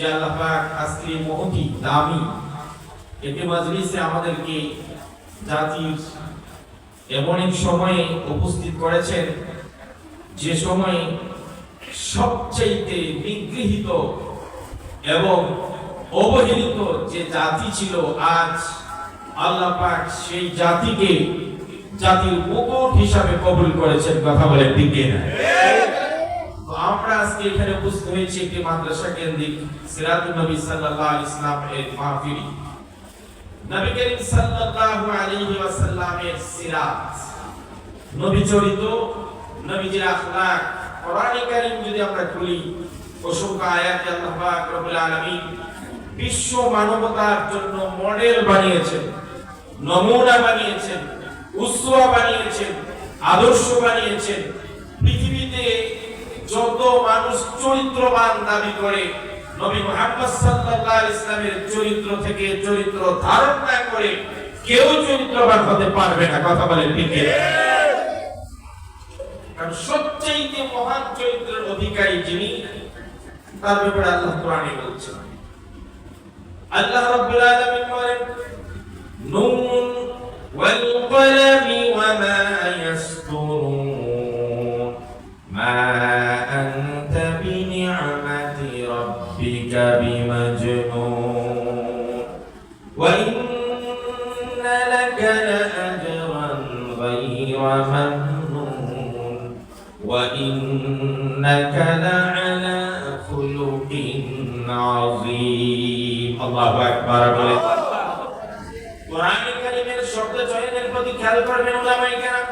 যে আল্লাহ পাক আজকে মহতি দামি এতে মাজলিসে আমাদেরকে জাতির এমন এক সময়ে উপস্থিত করেছেন, যে সময়ে এবং অবহেলিত যে জাতি ছিল, আজ আল্লাহ পাক সেই জাতিকে জাতির মুকুট হিসাবে কবুল করেছেন, কথা বলে ঠিক না আজকে এখানে উপস্থিত হয়েছি একটি মাদ্রাসা কেন্দ্রিক সিরাতুল নবী সাল্লাল্লাহু আলাইহি ইসলাম এর মাহফিল। নবী করিম সাল্লাল্লাহু আলাইহি ওয়াসাল্লামের সিরাত। নবী চরিত নবীজির আখলাক। কোরআনে কারীম যদি আমরা খুলি অসংখ্য আয়াতে আল্লাহ পাক রব্বুল আলামিন বিশ্ব মানবতার জন্য মডেল বানিয়েছেন, নমুনা বানিয়েছেন উসওয়া বানিয়েছেন, আদর্শ বানিয়েছেন যত মানুষ চরিত্রবান দাবি করে, নবী মুহাম্মদ সাল্লাল্লাহু ইসলামের চরিত্র থেকে চরিত্র ধারণ না করে, কেউ চরিত্রবান হতে পারবে না, কথা বলেন ঠিক? কারণ সবচেয়ে মহান চরিত্রের অধিকারী যিনি, তার ব্যাপারে আল্লাহ কোরআনে বলছেন আল্লাহ রাব্বুল আলামিন غير ممنون وإنك لعلى خلق عظيم الله أكبر বলে কোরআনে কারিমের শব্দ চয়নের প্রতি খেয়াল করবেন উলামায়ে কেরাম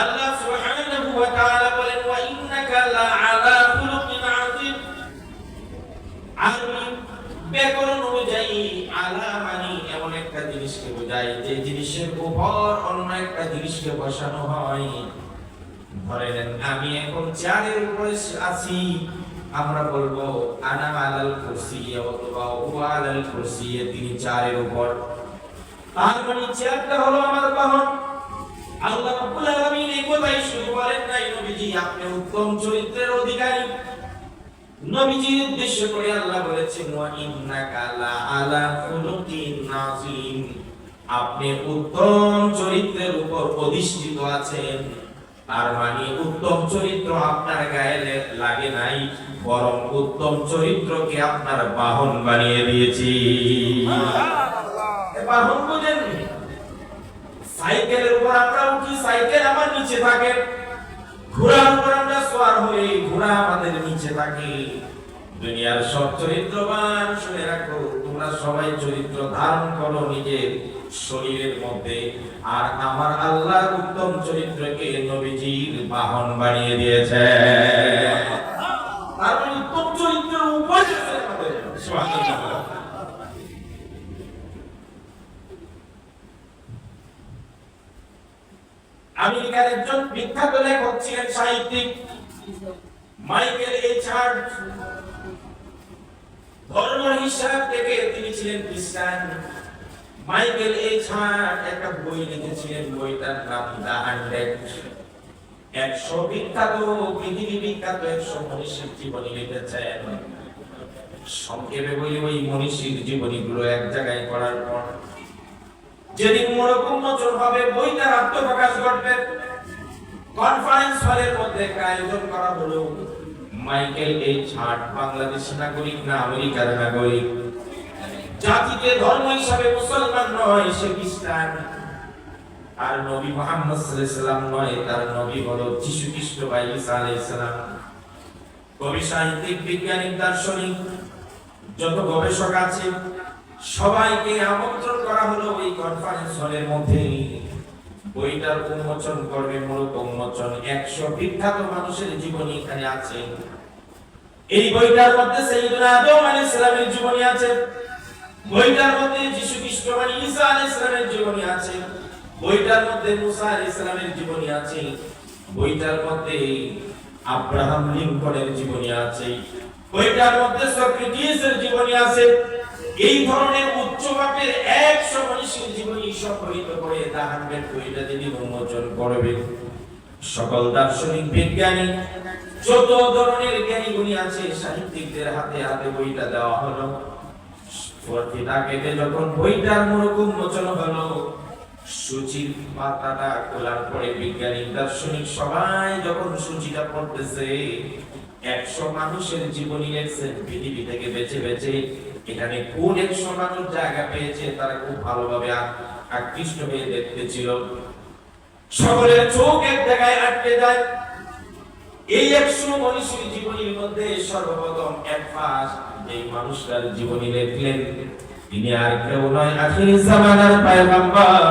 আল্লাহ সুবহানাহু ওয়া তাআলা বলেন ওয়া ইন্নাকা লাআলা খুলুকিন আযীম আরবি ব্যাকরণ অনুযায়ী আলা মানে এমন একটা জিনিসকে বোঝায় যে জিনিসের উপর অন্য একটা জিনিসকে বসানো হয়। আমি এখন চেয়ারের উপরে আছি, আমরা বলব, আনা আলাল কুরসি অথবা হুয়া আলাল কুরসি তিনি উপর। তার মানে চেয়ারটা হলো আমার বাহন। আল্লাহ রাব্বুল আলামিন এই কথাই বলেন নাই, নবীজি, আপনি উত্তম চরিত্রের অধিকারী। নবীজির উদ্দেশ্য করে আল্লাহ বলেছেন ওয়া ইন্নাকা লা আলা খুলুকিন নাযিম আপনি উত্তম চরিত্রের উপর অধিষ্ঠিত আছেন। তার মানে উত্তম চরিত্র আপনার গায়ে লাগে নাই বরং উত্তম চরিত্রকে আপনার বাহন বানিয়ে দিয়েছি। বাহন বুঝেন সাইকেলের উপর আমরা উঠি সাইকেল আমার নিচে থাকে। ঘোড়ার উপর আমরা সওয়ার হই ঘোড়া আমাদের নিচে থাকে দুনিয়ার সব চরিত্রবান শুনে রাখো, তোমরা সবাই চরিত্র ধারণ করো নিজের শরীরের মধ্যে। আর আমার আল্লাহর উত্তম চরিত্রকে নবীজির বাহন বানিয়ে দিয়েছে। তার উত্তম আমেরিকার একজন বিখ্যাত লেখক ছিলেন সাহিত্যিক। মাইকেল এইচ হার্ট ধর্ম হিসাব থেকে তিনি ছিলেন খ্রিস্টান। মাইকেল এইচ হার্ট একটা বই লিখেছিলেন, বইটার নাম দা হান্ড্রেড। একশো বিখ্যাত, পৃথিবী বিখ্যাত একশো মনীষীর জীবনী লিখেছেন। সংক্ষেপে বলি, ওই মনীষীর জীবনীগুলো এক জায়গায় করার পর। যেদিন মোড়ক উন্মোচন হবে, বইটার আত্মপ্রকাশ ঘটবে। কনফারেন্স হলের একটা আয়োজন করা হলো। মাইকেল এইচ হার্ট বাংলাদেশি নাগরিক না আমেরিকার নাগরিক? জাতিকে ধর্ম হিসাবে মুসলমান নয়, সে খ্রিস্টান। আর নবী মোহাম্মদ সাল্লাম নয়, তার নবী হলো যীশু খ্রিস্ট বা ঈসা আলাইহিস কবি, সাহিত্যিক, বিজ্ঞানী, দার্শনিক, যত গবেষক আছে, সবাইকে আমন্ত্রণ করা হলো ওই কনফারেন্স হলের মধ্যে বইটার উন্মোচন করবে মূলত উন্মোচন একশো বিখ্যাত মানুষের জীবনী এখানে আছে। এই বইটার মধ্যে সাইয়্যিদুনা আদম জীবনী আছে। বইটার মধ্যে যীশু খ্রিস্ট মানে ঈসা আলাইহিস সালামের জীবনী আছে। বইটার মধ্যে মুসা আলাইহিস সালামের জীবনী আছে। বইটার মধ্যে আব্রাহাম লিঙ্কনের জীবনী আছে। বইটার মধ্যে সক্রেটিসের জীবনী আছে। এই ধরনের উচ্চ মাপের একশো মনীষীর জীবনী সংকলিত করে তাহার বইটা যদি উন্মোচন করবে। সকল দার্শনিক বিজ্ঞানী, যত ধরনের জ্ঞানী গুণী আছে, সাহিত্যিকদের হাতে হাতে বইটা দেওয়া হলো। কেটে যখন বইটার উন্মোচন হলো, সূচির পাতাটা খোলার পরে বিজ্ঞানী দার্শনিক সবাই যখন সূচিটা পড়তেছে, একশো মানুষের জীবনী লেখছেন, পৃথিবী থেকে বেছে বেছে এখানে কোন একশো মানুষ জায়গা পেয়েছে, তারা খুব ভালোভাবে আকৃষ্ট হয়ে দেখতেছিল সকলের চোখ এক জায়গায় আটকে যায়। এই একশো মনীষীর জীবনীর মধ্যে সর্বপ্রথম এক ফাঁস এই মানুষটার জীবনী লেখলেন। তিনি আর কেউ নয়, আখির জামানার পয়গম্বর,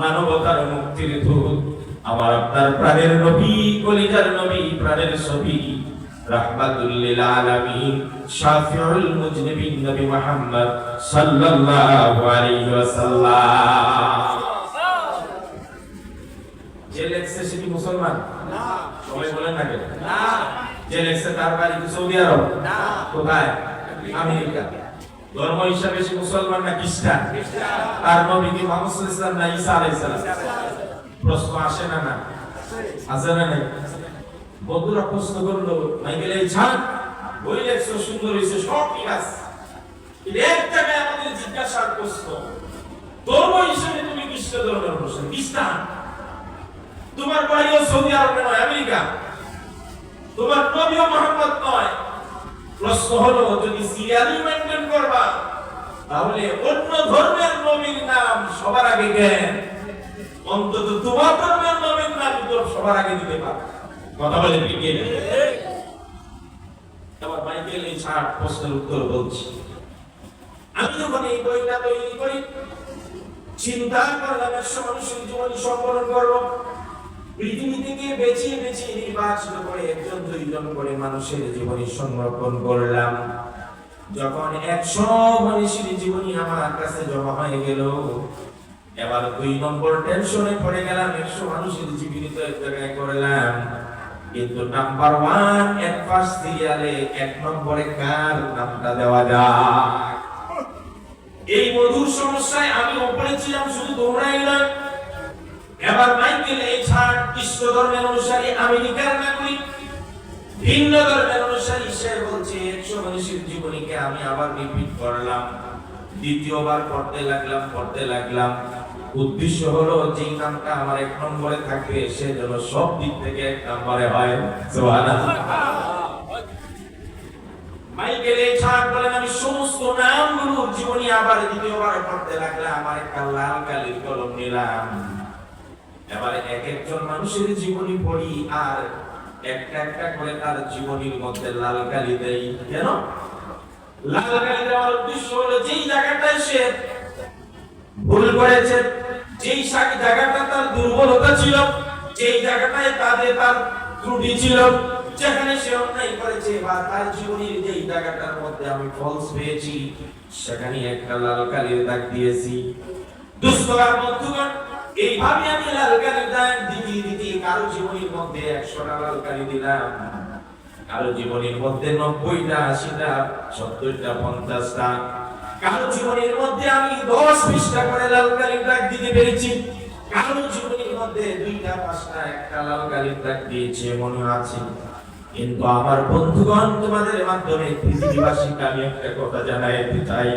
মানবতার মুক্তির দূত। আমার আপনার প্রাণের নবী, কলিজার নবী, প্রাণের ছবি। রাহমাতুল লিল আলামিন শাফিউল মুজনিবিন নবী মুহাম্মদ সাল্লাল্লাহু আলাইহি ওয়াসাল্লাম। যে লেখছে সে কি মুসলমান? না। সবাই বলেন না কেন? না। যে লেখছে তার বাড়ি কি সৌদি আরব? না। কোথায়? আমেরিকা। ধর্ম হিসাবে সে মুসলমান না খ্রিস্টান? তার নবী কি মোহাম্মদ সাল্লাল্লাহু আলাইহি ওয়াসাল্লাম না ঈসা আলাইহিস সালাম? প্রশ্ন আসে না না? আসে না নাই? বন্ধুরা প্রশ্ন করল মাইকেল এই ছাড় বই লেখছো সুন্দর হয়েছে সব ঠিক আছে। কিন্তু এক জায়গায় আমাদের জিজ্ঞাসার প্রশ্ন, ধর্ম হিসেবে তুমি খ্রিস্ট ধর্মের অনুষ্ঠান খ্রিস্টান? তোমার বাড়িও সৌদি আরবে নয়, আমেরিকা? তোমার নবীও মোহাম্মদ নয়। প্রশ্ন হলো, যদি সিরিয়ালি মেনটেন করবা, তাহলে অন্য ধর্মের নবীর নাম সবার আগে জ্ঞান। অন্তত তোমার ধর্মের নবীর নাম সবার আগে দিতে পারবে। কথা বলে এবার মাইকেল প্রশ্নের উত্তর বলছি। আমি যখন এই বইটা তৈরি করি চিন্তা করলাম একশো মানুষের জীবনী সম্বরণ করব। করে একজন, দুইজন করে মানুষের জীবনী সংরক্ষণ করলাম। যখন একশো মানুষের জীবনী আমার কাছে জমা হয়ে গেল, এবার দুই নম্বর টেনশনে পড়ে গেলাম, একশো মানুষের জীবনী তো এক জায়গায় করলাম। কিন্তু নাম্বার ওয়ান এক ফার্স্ট সিরিয়ালে এক নম্বরে কার নামটা দেওয়া যায় এই মধুর সমস্যায় আমি ওপরে ছিলাম, শুধু দৌড়াই না এবার মাইকেল এই ছাড় বিশ্ব ধর্মের অনুসারী আমেরিকার নাগরিক। ভিন্ন ধর্মের অনুসারী সে বলছে একশো মানুষের জীবনীকে আমি আবার রিপিট করলাম। দ্বিতীয়বার পড়তে লাগলাম পড়তে লাগলাম। উদ্দেশ্য হলো যে নামটা আমার এক নম্বরে থাকবে, সে যেন সব দিক থেকে এক নম্বরে হয়। মাইকেল এই ছাড় বলেন, আমি সমস্ত নামগুলোর জীবনী আবার দ্বিতীয়বার পড়তে লাগলাম আমার একটা লাল কালির কলম নিলাম। এবারে এক একজন মানুষের জীবনী পড়ি আর একটা একটা করে তার জীবনীর মধ্যে লাল কালি দেই কেন? লাল কালি দেওয়ার উদ্দেশ্য হলো যেই সে ভুল করেছে, যেই জায়গাটা তার দুর্বলতা ছিল, যেই জায়গাটায় তাদের তার ত্রুটি ছিল, যেখানে সে অন্যায় করেছে, বা তার জীবনের যেই জায়গাটার মধ্যে আমি ফলস পেয়েছি, সেখানে একটা লাল কালির দাগ দিয়েছি। দুষ্টকার বন্ধুগণ, এইভাবে আমি লাল কালির দাগ দিতে কারও জীবনের মধ্যে একশোটা লাল কালি দিলাম। কারও জীবনের মধ্যে নব্বইটা, আশিটা, সত্তরটা, পঞ্চাশটা। কারও জীবনের মধ্যে আমি দশ, বিশটা করে লাল কালির দাগ দিতে পেরেছি। কারও জীবনের মধ্যে দুইটা, পাঁচটা, একটা লাল দিয়েছে, মনে আছে? কিন্তু আমার বন্ধুগণ, তোমাদের মাধ্যমে আমি একটা কথা জানাইতে চাই।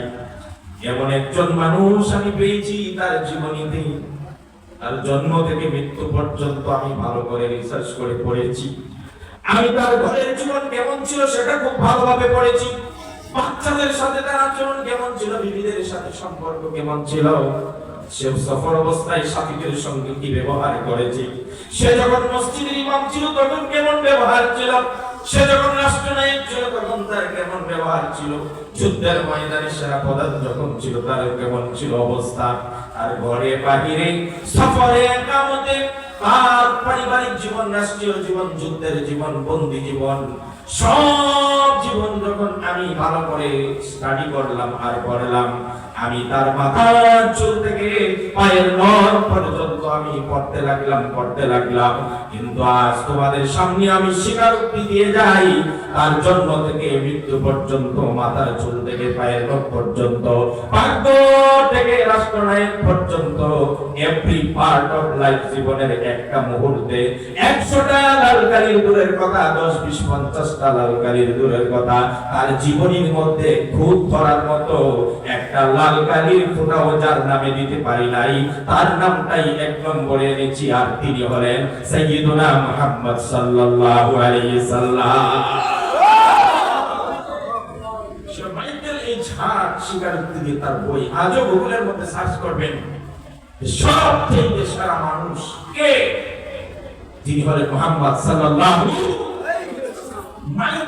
এমন একজন মানুষ আমি পেয়েছি, তার জীবনীতে তার জন্ম থেকে মৃত্যু পর্যন্ত আমি ভালো করে রিসার্চ করে পড়েছি। আমি তার ঘরের জীবন কেমন ছিল সেটা খুব ভালোভাবে পড়েছি। বাচ্চাদের সাথে তার আচরণ কেমন ছিল, বিবিদের সাথে সম্পর্ক কেমন ছিল, সে সফর অবস্থায় সাথীদের সঙ্গে কি ব্যবহার করেছে? সে যখন মসজিদের ইমাম ছিল তখন কেমন ব্যবহার ছিল? সে যখন রাষ্ট্রনায়ক ছিল তখন তার কেমন ব্যবহার ছিল? যুদ্ধের ময়দানে সেরা প্রধান যখন ছিল তার কেমন ছিল অবস্থা? আর ঘরে বাহিরে সফরে একামতে তার পারিবারিক জীবন রাষ্ট্রীয় জীবন যুদ্ধের জীবন বন্দী জীবন সব জীবন যখন আমি ভালো করে স্টাডি করলাম আর করলাম আমি তার মাথার চুল থেকে পায়ের নখ পর্যন্ত আমি পড়তে লাগলাম পড়তে লাগলাম। কিন্তু আজ তোমাদের সামনে আমি স্বীকারোক্তি দিয়ে যাই, তার জন্ম থেকে মৃত্যু পর্যন্ত, মাথার চুল থেকে পায়ের নখ পর্যন্ত, ভাগ্য থেকে রাষ্ট্রনায়ক পর্যন্ত এভরি পার্ট অফ লাইফ জীবনের একটা মুহূর্তে। একশোটা লাল কালির দূরের কথা দশ, বিশ পঞ্চাশটা লাল কালির দূরের কথা। তার জীবনীর মধ্যে খুব ধরার মতো একটা লাল কালির ফোঁটাও যার নামে দিতে পারি নাই, তার নামটাই এক নম্বরে এনেছি আর তিনি হলেন সৈয়দুনা মুহাম্মদ সাল্লাল্লাহু আলাইহি সাল্লাম। তার বই আজও গুগলের মধ্যে সার্চ করবেন। সব থেকে সারা মানুষ কে? যিনি হলেন মোহাম্মদ সাল্লাল্লাহু মাইকেল